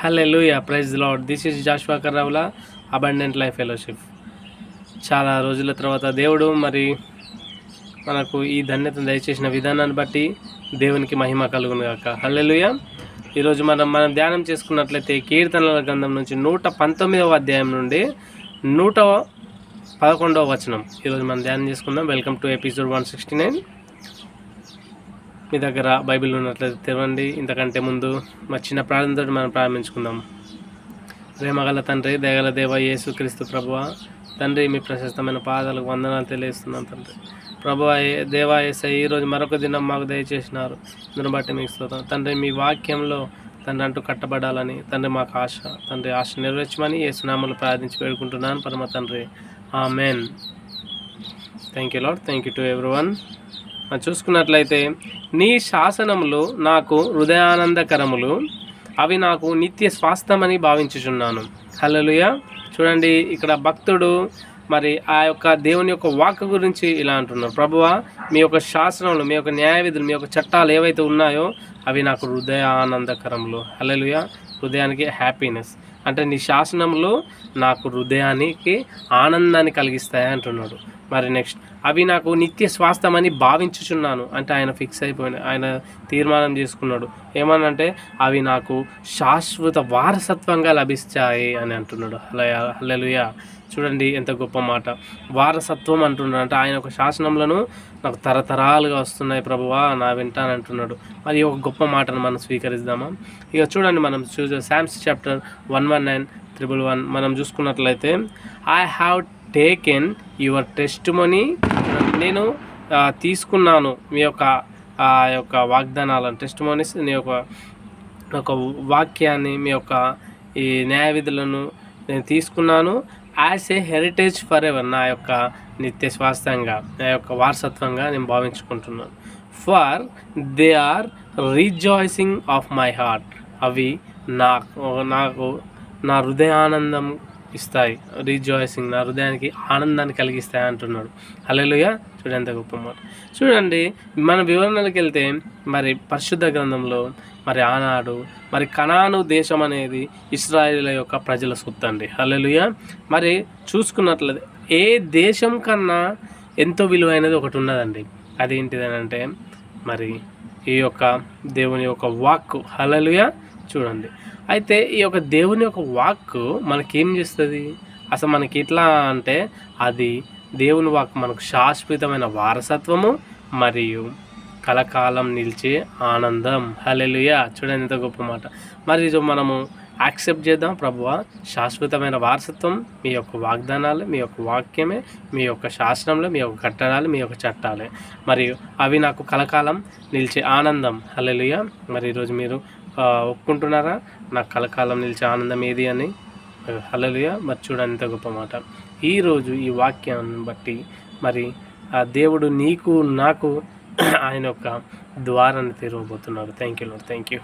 Hello యా praise lord this is జాష్వాకర్ Ravula abundant life fellowship చాలా రోజుల తర్వాత దేవుడు మరి మనకు ఈ ధన్యతను దయచేసిన విధానాన్ని బట్టి దేవునికి మహిమ కలుగును గాక. లూయ ఈరోజు మనం మనం ధ్యానం చేసుకున్నట్లయితే కీర్తనల గ్రంథం నుంచి నూట పంతొమ్మిదవ అధ్యాయం నుండి నూట పదకొండవ వచనం. ఈరోజు మనం ధ్యానం చేసుకుందాం. Welcome to episode one sixty nine మీ దగ్గర బైబిల్ ఉన్నట్లయితే తెరవండి. ఇంతకంటే ముందు మా చిన్న ప్రార్థనతో మనం ప్రారంభించుకుందాం. ప్రేమగల తండ్రి దయగల దేవ యేసు క్రీస్తు ప్రభువ తండ్రి మీ ప్రశస్తమైన పాదాలకు వందనాలు తెలియజేస్తున్నాం తండ్రి. ప్రభు దేవా ఏసై ఈరోజు మరొక దినం మాకు దయచేసినారు. దీన్ని బట్టి మీకు స్తోత్రం. తండ్రి మీ వాక్యంలో తండ్రి అంటూ కట్టబడాలని తండ్రి మాకు ఆశ. తండ్రి ఆశ నెరవేర్చమని యేసునామలు ప్రార్థించి వేడుకుంటున్నాను. పరమ తండ్రి. Amen thank you Lord thank you to everyone చూసుకున్నట్లయితే నీ శాసనములు నాకు హృదయానందకరములు. అవి నాకు నిత్య స్వాస్థమని భావించుచున్నాను. హలలుయ చూడండి ఇక్కడ భక్తుడు మరి ఆ యొక్క దేవుని యొక్క వాక్ గురించి ఇలా అంటున్నారు ప్రభువ మీ యొక్క శాసనములు మీ యొక్క న్యాయవిధులు మీ యొక్క చట్టాలు ఏవైతే ఉన్నాయో అవి నాకు హృదయ ఆనందకరములు హలలుయ హృదయానికి హ్యాపీనెస్. అంటే నీ శాసనంలో నాకు హృదయానికి ఆనందాన్ని కలిగిస్తాయి అంటున్నాడు. మరి నెక్స్ట్ అవి నాకు నిత్య స్వాస్థమని భావించుచున్నాను అంటే ఆయన ఫిక్స్ అయిపోయిన ఆయన తీర్మానం చేసుకున్నాడు. ఏమనంటే అవి నాకు శాశ్వత వారసత్వంగా లభిస్తాయి అని అంటున్నాడు. హలయ హలలుయ చూడండి ఎంత గొప్ప మాట. వారసత్వం అంటున్నాడు. అంటే ఆయన ఒక శాసనములను నాకు తరతరాలుగా వస్తున్నాయి ప్రభువా నా వింటానంటున్నాడు మరి ఒక గొప్ప మాటను మనం స్వీకరిద్దామా? ఇక చూడండి మనం చూసే Psalms chapter one one nine triple one. మనం చూసుకున్నట్లయితే I have taken your testimony నేను తీసుకున్నాను మీ యొక్క ఆ యొక్క వాగ్దానాలను టెస్ట్ మనీస్ మీ యొక్క ఒక వాక్యాన్ని మీ యొక్క ఈ న్యాయ విధులను నేను తీసుకున్నాను. As a heritage forever నా యొక్క నిత్య స్వాస్థ్యంగా నా యొక్క వారసత్వంగా నేను భావించుకుంటున్నాను. For they are rejoicing of my heart అవి నాకు నాకు నా హృదయానందం ఇస్తాయి. రీజాయిసింగ్ నా హృదయానికి ఆనందాన్ని కలిగిస్తాయి అంటున్నాడు. అలెలుగా చూడండి ఎంత గొప్ప మాట. చూడండి మన వివరణలకు వెళ్తే మరి పరిశుద్ధ గ్రంథంలో మరి ఆనాడు మరి కణాను దేశం అనేది ఇస్రాయిల్ యొక్క ప్రజల సొత్తండి. అలెలుయ మరి చూసుకున్నట్లయితే ఏ దేశం కన్నా ఎంతో విలువైనది ఒకటి ఉన్నదండి. అదేంటిదని అంటే మరి ఈ యొక్క దేవుని యొక్క వాక్ హలలుయ చూడండి. అయితే ఈ యొక్క దేవుని యొక్క వాక్ మనకేం చేస్తుంది? అసలు మనకి ఎట్లా అంటే అది దేవుని వాక్ మనకు శాశ్వతమైన వారసత్వము మరియు కలకాలం నిలిచే ఆనందం. హలెలుయా చూడండి ఎంత గొప్ప మాట. మరి మనము యాక్సెప్ట్ చేద్దాం ప్రభువ. శాశ్వతమైన వారసత్వం మీ యొక్క వాగ్దానాలు మీ యొక్క వాక్యమే మీ యొక్క శాస్త్రంలో మీ యొక్క కట్టడాలు మీ యొక్క చట్టాలే. మరియు అవి నాకు కలకాలం నిలిచే ఆనందం. హలెలుయ మరి ఈరోజు మీరు ఒప్పుకుంటున్నారా? నాకు కలకాలం నిలిచే ఆనందం ఏది అని? హలలుయ మరి చూడండి గొప్ప మాట. ఈరోజు ఈ వాక్యాన్ని బట్టి మరి ఆ దేవుడు నీకు నాకు ఆయన యొక్క ద్వారాన్ని తెరవబోతున్నారు థ్యాంక్ యూ థ్యాంక్ యూ